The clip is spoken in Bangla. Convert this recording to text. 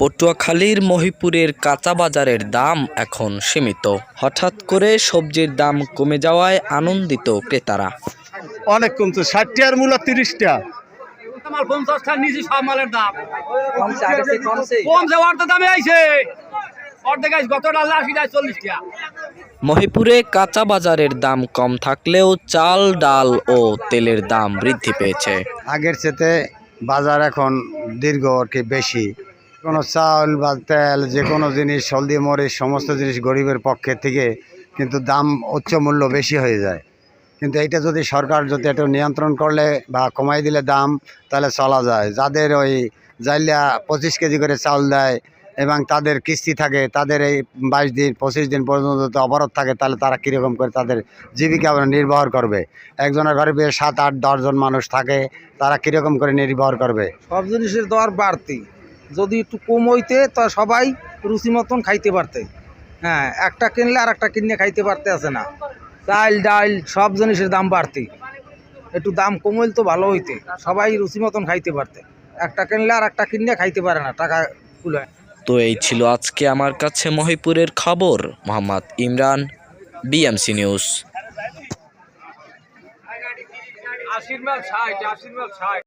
পটুয়াখালীর মহিপুরের কাঁচা বাজারের দাম এখন সীমিত। হঠাৎ করে সবজির দাম কমে যাওয়ায় আনন্দিত ক্রেতারা। অনেক কমছে ষাটটি আর মূলা তিরিশটা। মাল পঞ্চাশ টাকা নিচে সব মালের দাম কমছে অর্ধ দামে আইছে। অর্ধেক আইস গত ডাল আশি টাকা চল্লিশ টাকা মহিপুরে কাঁচা বাজারের দাম কম থাকলেও চাল ডাল ও তেলের দাম বৃদ্ধি পেয়েছে। আগের চেতে বাজার এখন দীর্ঘ আর কি বেশি। কোনো চাউল বা তেল, যে কোনো জিনিস, হলদি, মরিচ, সমস্ত জিনিস গরিবের পক্ষে থেকে কিন্তু দাম উচ্চ মূল্য বেশি হয়ে যায়। কিন্তু এইটা যদি সরকার যদি একটু নিয়ন্ত্রণ করলে বা কমাই দিলে দাম, তাহলে চলা যায়। যাদের ওই জাইলিয়া পঁচিশ কেজি করে চাউল দেয় এবং তাদের কিস্তি থাকে, তাদের এই বাইশ দিন, পঁচিশ দিন পর্যন্ত যদি অবরোধ থাকে, তাহলে তারা কীরকম করে তাদের জীবিকা নির্বাহ করবে? একজনের ঘরে সাত, আট দশজন মানুষ থাকে, তারা কীরকম করে নির্বাহ করবে? সব জিনিসের দর বাড়তি। যদি একটু কম হইতে তো সবাই রুচি মতন খাইতে পারতে। হ্যাঁ একটা কিনলে আর একটা কিনে খাইতে পারতে আছে না। চাল ডাল সব জিনিসের দাম বাড়তি। একটু দাম কমইল তো ভালো হইতে। সবাই রুচি মতন খাইতে পারতে। একটা কিনলে আর একটা কিনে খাইতে পারে না টাকা কুলায় তো এই ছিল আজকে আমার কাছে মহিপুরের খবর। মোহাম্মদ ইমরান বিএমসি নিউজ আশির মাল ষাট আশির মাল ষাট